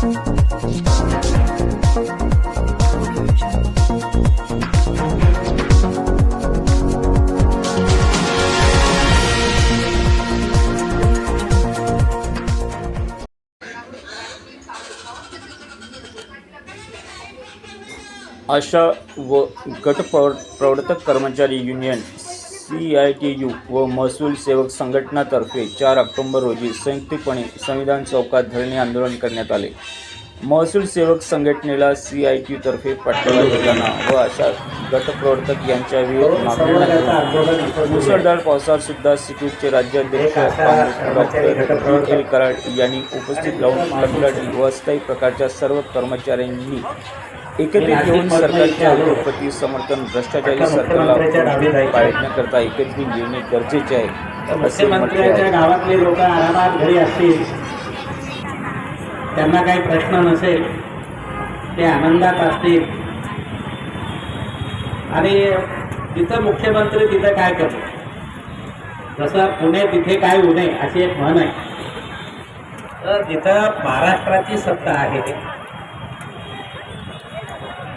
आशा व गट प्रवर्तक कर्मचारी union C I T U व महसूल सेवक संघटनातर्फे चार ऑक्टोंबर रोजी संयुक्तपणे संविधान चौकात धरणे आंदोलन करण्यात आले. महसूल सेवक संघटनेला सी आय टी तर्फे पाठवला देताना व अशा गटप्रवर्तक यांच्या विरोध मागण्यांना मुसळधार पावसात सुद्धा सिटूटचे राज्याध्यक्ष डॉक्टर कराड यांनी उपस्थित राहून कंत्राटी व अस्थायी प्रकारच्या सर्व कर्मचाऱ्यांनी एकत्रित येऊन सरकारच्या उद्योगपती समर्थन भ्रष्टाचारी सरकारला पाळण्याकरता एकत्रित येणे गरजेचे आहे. असे म्हटले गावातले लोक आरामात घरी असतील. त्यांना काही प्रश्न नसेल. ते आनंदात असतील. आणि तिथं मुख्यमंत्री तिथं काय करतो जसं पुणे तिथे काय उणे अशी एक म्हण आहे. तर जिथं महाराष्ट्राची सत्ता आहे.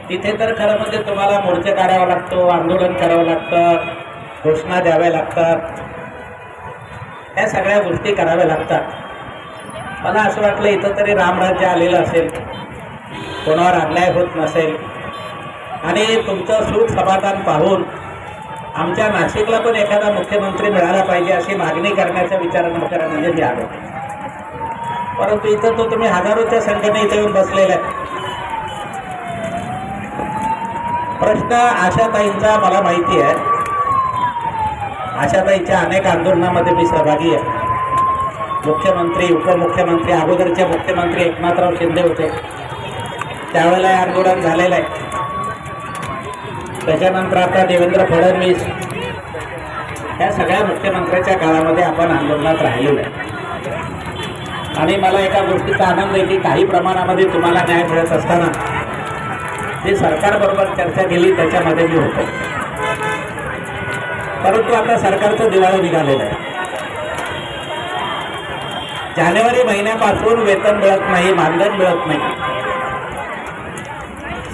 तिथे तर खरं म्हणजे तुम्हाला मोर्चे काढावा लागतो आंदोलन करावं लागतं घोषणा द्याव्या लागतात. ह्या सगळ्या गोष्टी कराव्या लागतात. मला असं वाटलं इथं तरी रामराज्य आलेलं असेल. कोणावर अन्याय होत नसेल. आणि तुमचं सुख समाधान पाहून आमच्या नाशिकला पण एखादा मुख्यमंत्री मिळाला पाहिजे अशी मागणी करण्याचा विचार करा म्हणजे मी आलो. परंतु इथं तो तुम्ही हजारोच्या संख्येने इथे येऊन बसलेला आहे प्रश्न आशाताईंचा मला माहिती आहे. आशाताईच्या अनेक आंदोलनामध्ये मी सहभागी आहे. मुख्यमंत्री उपमुख्यमंत्री अगोदरचे मुख्यमंत्री एकनाथराव शिंदे होते. त्यावेळेला हे आंदोलन झालेलं आहे. त्याच्यानंतर आता देवेंद्र फडणवीस ह्या सगळ्या मुख्यमंत्र्याच्या काळामध्ये आपण आंदोलनात राहिलेलो आहे. आणि मला एका गोष्टीचा आनंद आहे की काही प्रमाणामध्ये तुम्हाला न्याय मिळत असताना जे सरकारबरोबर चर्चा केली त्याच्यामध्ये मी होतो. परंतु आता सरकारचं दिवाळं निघालेलं आहे. जानेवारी महिन्यापासून वेतन मिळत नाही मानधन मिळत नाही.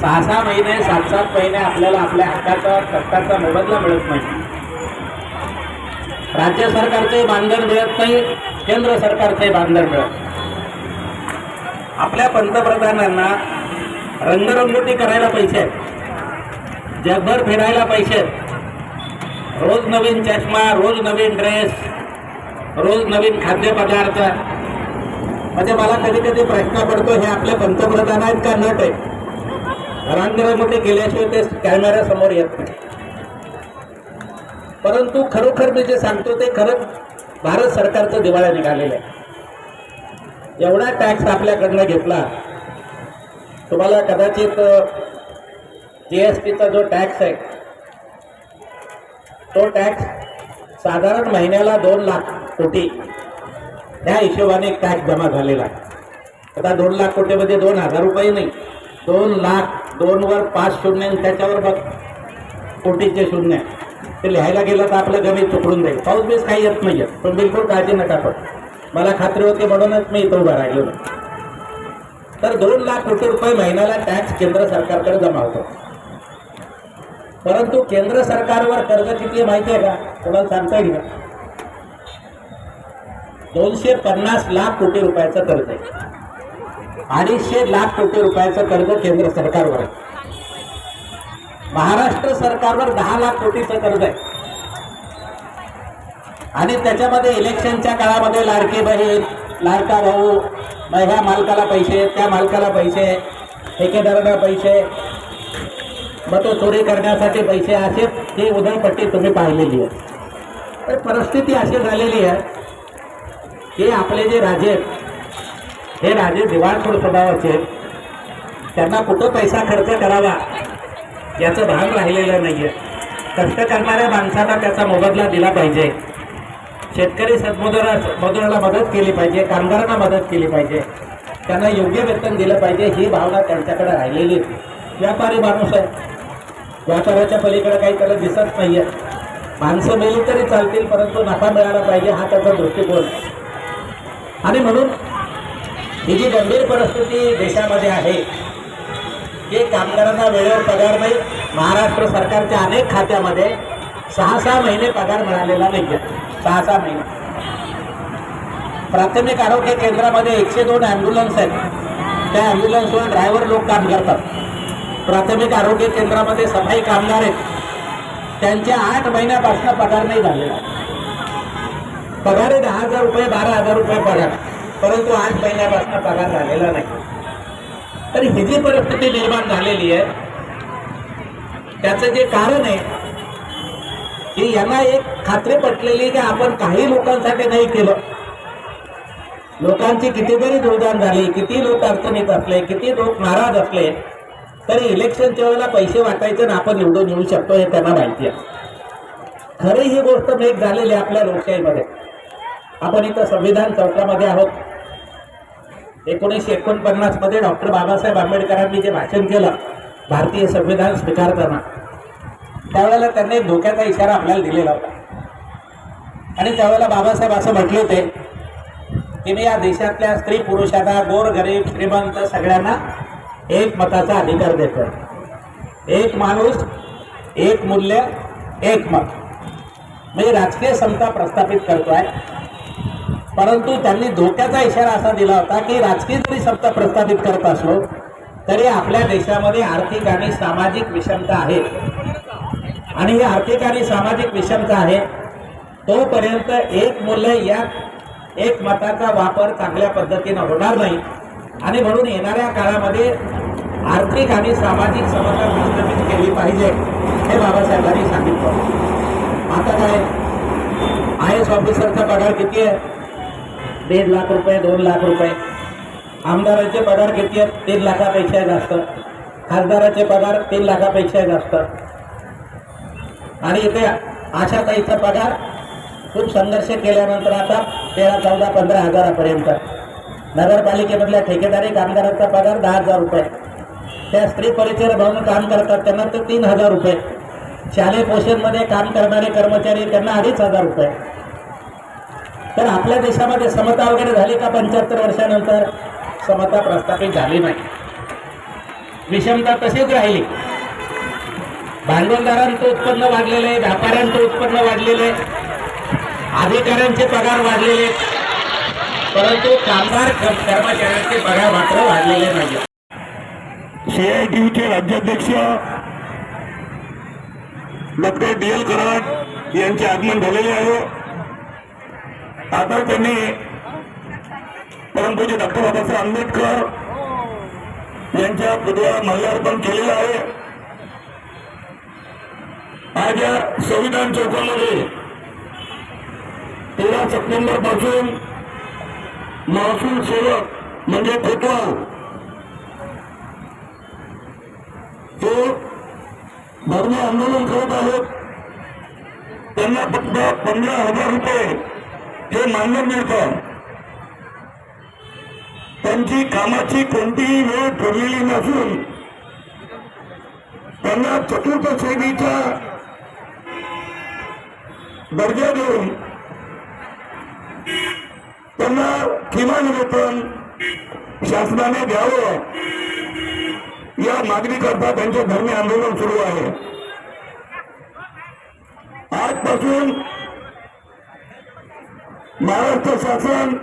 सहा सहा महिने सात सात महिने आपल्याला आपल्या हक्काचा कष्टाचा मोबदला मिळत नाही. राज्य सरकारचंही मानधन मिळत नाही केंद्र सरकारचंही मानधन मिळत आपल्या पंतप्रधानांना रंगरंगोटी करायला पैसे आहेत जगभर फिरायला पैसे आहेत रोज नवीन चष्मा रोज नवीन ड्रेस रोज नवीन खाद्यपदार्थ. म्हणजे मला कधी कधी प्रश्न पडतो हे आपले पंतप्रधान आहेत का नट आहे? रंगरंगोटी केल्याशिवाय ते कॅमेऱ्यासमोर येत नाही. परंतु खरोखर मी जे सांगतो ते खरंच भारत सरकारचं दिवाळ्या निघालेलं आहे. एवढा टॅक्स आपल्याकडनं घेतला तुम्हाला कदाचित जी एस टीचा जो टॅक्स आहे तो टॅक्स साधारण महिन्याला दोन लाख कोटी त्या हिशोबाने टॅक्स जमा झालेला आहे. आता दोन लाख कोटीमध्ये दोन हजार रुपये नाही दोन लाख दोनवर पाच शून्य आणि त्याच्यावर बघ कोटीचे शून्य ते लिहायला गेलं तर आपलं गणित चुकडून जाईल. पाऊस बीस काही येत नाही आहे पण बिलकुल काळजी नका पण मला खात्री होती म्हणूनच मी इथं उभा राहिलो तर दोन लाख कोटी रुपये महिन्याला टॅक्स केंद्र सरकारकडे जमा होतो. परंतु केंद्र सरकारवर कर्ज किती माहिती आहे का? तुम्हाला सांगता येईल का? दोनशे पन्नास लाख कोटी रुपयाचं कर्ज आहे. अडीचशे लाख कोटी रुपयाचं कर्ज केंद्र सरकारवर आहे. महाराष्ट्र सरकारवर दहा लाख कोटीचं कर्ज आहे. आणि त्याच्यामध्ये इलेक्शनच्या काळामध्ये लाडकी बहीण लाडका भाऊ मग ह्या मालकाला पैसे त्या मालकाला पैसे ठेकेदाराला पैसे. मग तो चोरी करण्यासाठी पैसे असे ती उदयपट्टी तुम्ही पाहिलेली आहे. तर परिस्थिती अशी झालेली आहे की आपले जे राजे हे राजे दिवाळखोर स्वभावाचे त्यांना कुठं पैसा खर्च करावा याचं भान राहिलेलं नाही आहे कष्ट करणाऱ्या माणसाला त्याचा मोबदला दिला पाहिजे. शेतकरी सदमुदरा मजुराला मदत केली पाहिजे कामगारांना मदत केली पाहिजे. त्यांना योग्य वेतन दिलं पाहिजे ही भावना त्यांच्याकडे राहिलेली आहे. व्यापारी माणूस आहे. व्यापाराच्या पलीकडे काही त्याला दिसत नाही आहे माणसं मेली तरी चालतील परंतु नफा मिळाला पाहिजे हा त्याचा दृष्टिकोन. आणि म्हणून ही जी गंभीर परिस्थिती देशामध्ये आहे की कामगारांना वेळेवर पगार नाही महाराष्ट्र सरकारच्या अनेक खात्यामध्ये सहा सहा महिने पगार मिळालेला नाही सहा सहा महिने प्राथमिक आरोग्य केंद्रामध्ये एकशे दोन ॲम्ब्युलन्स आहेत. त्या ॲम्ब्युलन्सवर ड्रायव्हर लोक काम करतात. प्राथमिक आरोग्य केंद्रामध्ये सफाई कामगार आहेत. त्यांच्या आठ महिन्यापासून पगार नाही झालेला. पगार आहे दहा हजार रुपये बारा हजार रुपये पगार. परंतु आठ महिन्यापासून पगार झालेला नाही. तर ही जी परिस्थिती निर्माण झालेली आहे त्याचं जे कारण आहे की यांना एक खात्री पटलेली की आपण काही लोकांसाठी नाही केलं. लोकांची कितीतरी जोरदार झाली किती लोक अडचणीत असले किती लोक नाराज असले तरी इलेक्शनच्या वेळेला पैसे वाटायचे ना आपण निवडून येऊ शकतो हे त्यांना माहिती आहे. खरी ही गोष्ट मेक झालेली आहे आपल्या लोकशाहीमध्ये. आपण इथं संविधान चौकामध्ये आहोत. एकोणीसशे एकोणपन्नासमध्ये डॉक्टर बाबासाहेब आंबेडकरांनी जे भाषण केलं भारतीय संविधान स्वीकारताना त्यावेळेला त्यांनी धोक्याचा इशारा आपल्याला दिलेला होता. आणि त्यावेळेला बाबासाहेब असं म्हटले होते की मी या देशातल्या स्त्री पुरुषांना गोर गरीब श्रीमंत सगळ्यांना एक मताचा अधिकार देतो एक माणूस एक मूल्य एक मत. म्हणजे राजकीय समता प्रस्थापित करतोय. परंतु त्यांनी धोक्याचा इशारा असा दिला होता की राजकीय जरी समता प्रस्थापित करत असलो तरी आपल्या देशामध्ये आर्थिक आणि सामाजिक विषमता आहे. आणि हे आर्थिक आणि सामाजिक विषमता आहे. तोपर्यंत एक मूल्य या एक मताचा वापर चांगल्या पद्धतीनं होणार नाही. आणि म्हणून येणाऱ्या काळामध्ये आर्थिक आणि सामाजिक समता प्रस्थापित केली पाहिजे हे बाबासाहेबांनी सांगितलं. आता काय? आय एस ऑफिसरचा पगार किती आहे? दीड लाख रुपये दोन लाख रुपये. आमदाराचे पगार किती आहेत? तीन लाखापेक्षा जास्त. खासदाराचे पगार तीन लाखापेक्षा जास्त. आणि इथे आशाताईचा पगार खूप संघर्ष केल्यानंतर आता तेरा चौदा पंधरा हजारापर्यंत. नगरपालिकेमधल्या ठेकेदारी कामगारांचा पगार दहा हजार रुपये. त्या स्त्री परिचय भरून काम करतात त्यांना ते तीन हजार रुपये. शालेय पोषणमध्ये काम करणारे कर्मचारी त्यांना अडीच हजार रुपये. तर आपल्या देशामध्ये समता वगैरे झाली का पंच्याहत्तर वर्षानंतर? समता प्रस्थापित झाली नाही. विषमता तशीच राहिली. भांडवलदारांचं उत्पन्न वाढलेलं आहे व्यापाऱ्यांचं उत्पन्न वाढलेलं आहे अधिकाऱ्यांचे पगार वाढलेले परंतु कामगार कर्मचाऱ्यांचे पगार मात्र वाढलेले नाही सीआयटीयूचे राज्याध्यक्ष डॉक्टर डी एल कराड यांचे आगमन झालेले आहे. आता त्यांनी परंतु डॉक्टर बाबासाहेब आंबेडकर यांच्या पुतळ्याला माल्यार्पण केलेलं आहे. आज या संविधान चौकामध्ये तेरा सप्टेंबरपासून महसूल सेवक म्हणजे कोतवाल तो धर्म आंदोलन करत आहेत. त्यांना फक्त पंधरा हजार रुपये हे मानधन मिळतं. त्यांची कामाची कोणतीही वेळ ठरलेली नसून त्यांना चतुर्थ श्रेणीचा दर्जा देऊन त्यांना किमान वेतन शासनाने द्यावं. या मागणीकरता त्यांचे धर्मी आंदोलन सुरू आहे. आजपासून महाराष्ट्र शासन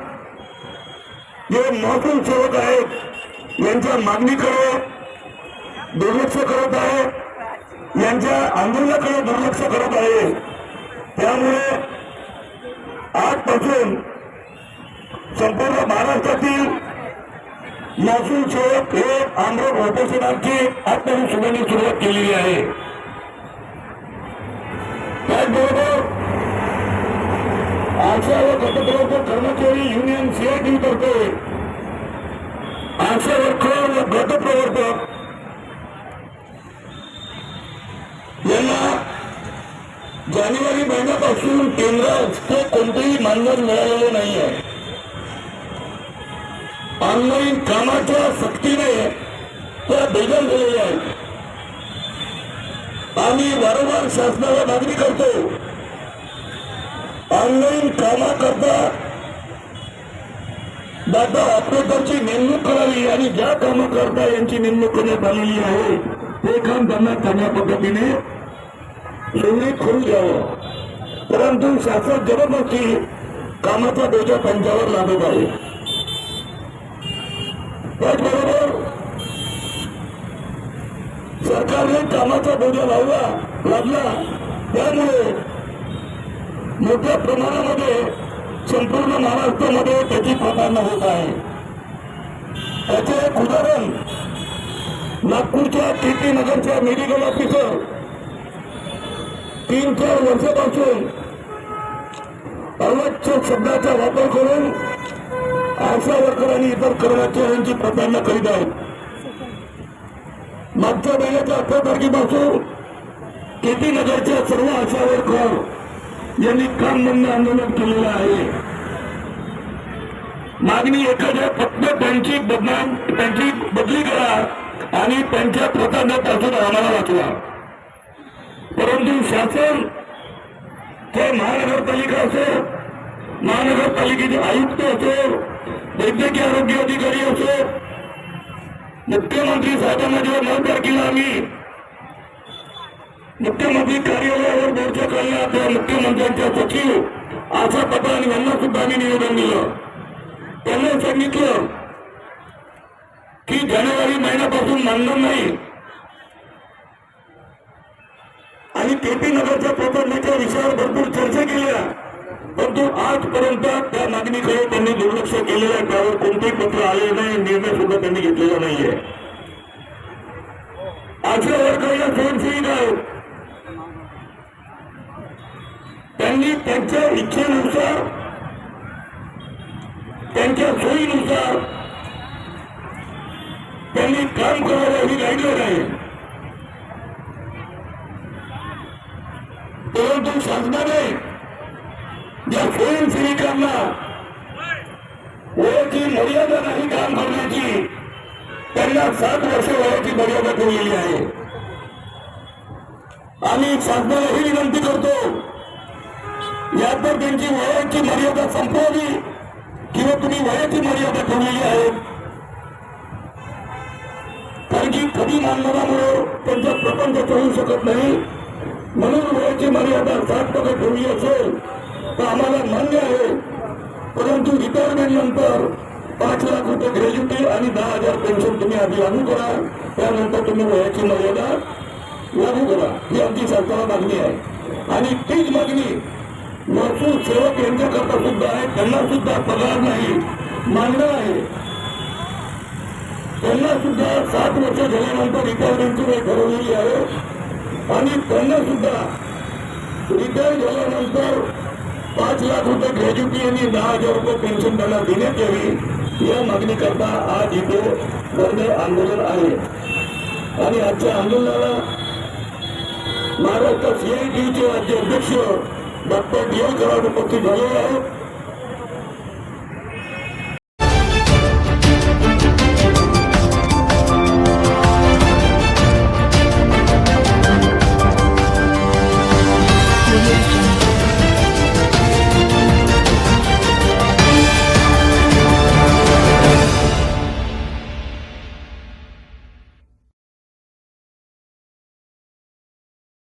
जे महसूल सेवक आहेत यांच्या मागणीकडे दुर्लक्ष करत आहे. यांच्या आंदोलनाकडे दुर्लक्ष करत आहे. त्यामुळे आजपासून संपूर्ण महाराष्ट्रातील महसूल सेवक हे आंध्र उपोषणाची आजपासून सुनावणी सुरुवात केलेली आहे. त्याचबरोबर आशा व गटप्रवर्तक कर्मचारी युनियन सीआयटी तर्फे आशा वर्कर व गटप्रवर्तक महिन्यापासून केंद्रात कोणतेही मानधन मिळालेले नाही आहे ऑनलाईन कामाच्या सक्तीने त्या बेदल झालेल्या आहेत आम्ही वारंवार शासनाला मागणी करतो. ऑनलाईन कामाकरता डाटा ऑपरेटरची नेमणूक करावी आणि ज्या कामकर्ता यांची नेमणूक करण्यात आलेली आहे, ते काम त्यांना चांगल्या पद्धतीने सुरळीत करू द्यावं. परंतु शासन जबरदस्ती कामाचा बोजा त्यांच्यावर लादत आहे. त्याचबरोबर सरकारने कामाचा बोजा लावला लागला त्यामुळे मोठ्या प्रमाणामध्ये संपूर्ण महाराष्ट्रामध्ये त्याची प्रमाण होत आहे. त्याचे एक उदाहरण नागपूरच्या टीटी नगरच्या मेडिकल ऑफिसर तीन चार वर्षापासून अवच्छ शब्दाचा वापर करून आशा वर्कर आणि इतर कर्मचाऱ्यांची प्राधान्य करीत आहेत. मागच्या महिन्याच्या अठरा तारखेपासून केटी नगरच्या सर्व आशा वर्कर यांनी काम बंद आंदोलन केलेलं आहे. मागणी एखाद्या फक्त त्यांची बदनाम त्यांची बदली करा आणि त्यांच्या प्राधान्यापासून आम्हाला वाचवा. परंतु शासन ते महानगरपालिका असो महानगरपालिकेचे आयुक्त असो वैद्यकीय आरोग्य अधिकारी असो मुख्यमंत्री साहेबांना जेव्हा नऊ तारखेला आम्ही मुख्यमंत्री कार्यालयावर मोर्चा काढला तेव्हा मुख्यमंत्र्यांच्या सचिव आशा पठाण यांना सुद्धा आम्ही निवेदन दिलं. त्यांना सांगितलं की जानेवारी महिन्यापासून मानधन नाही आणि केपी नगरच्या प्रकरणाच्या विषयावर भरपूर चर्चा केल्या परंतु आजपर्यंत त्या मागणीकडे त्यांनी दुर्लक्ष केलेलं आहे. त्यावर कोणतेही पत्र आले नाही. निर्णय सुद्धा त्यांनी घेतलेला नाहीये. आजच्या वर्गाला या स्वयंसेविका आहेत त्यांनी त्यांच्या इच्छेनुसार त्यांच्या सोयीनुसार त्यांनी काम करावं ही गाईडलाईन आहे. परंतु शासनाने या स्वयंसेविकांना वयाची मर्यादा नाही काम करण्याची. त्यांना सात वर्ष वयाची मर्यादा ठेवलेली आहे. आम्ही शासनाला ही विनंती करतो यात जर त्यांची वयाची मर्यादा संपवली किंवा तुम्ही वयाची मर्यादा ठेवलेली आहे. कारण की कधी मानधनामुळे त्यांचा प्रपंच चालू शकत नाही. म्हणून वेळेची मर्यादा सात टक्के ठेवली असेल तर आम्हाला मान्य आहे. परंतु रिटायरमेंट नंतर पाच लाख रुपये ग्रॅज्युटी आणि दहा हजार पेन्शन तुम्ही आधी लागू करा. त्यानंतर तुम्ही वयाची मर्यादा लागू करा. ही आमची सरकारला मागणी आहे. आणि तीच मागणी महसूल सेवक यांच्याकरता सुद्धा आहे. त्यांना सुद्धा पगार नाही मानधन आहे. त्यांना सुद्धा सात वर्ष झाल्यानंतर रिटायरमेंटची वेळ ठरवलेली आहे. आणि त्यांना सुद्धा रिटायर झाल्यानंतर पाच लाख रुपये ग्रॅज्युटी आणि दहा हजार रुपये पेन्शन त्यांना देण्यात यावी या मागणीकरता आज इथे वर्ग आंदोलन आहे. आणि आजच्या आंदोलनाला महाराष्ट्र सीआयटीचे राज्य अध्यक्ष डॉक्टर डी एल कराड उपस्थित झालेले आहेत.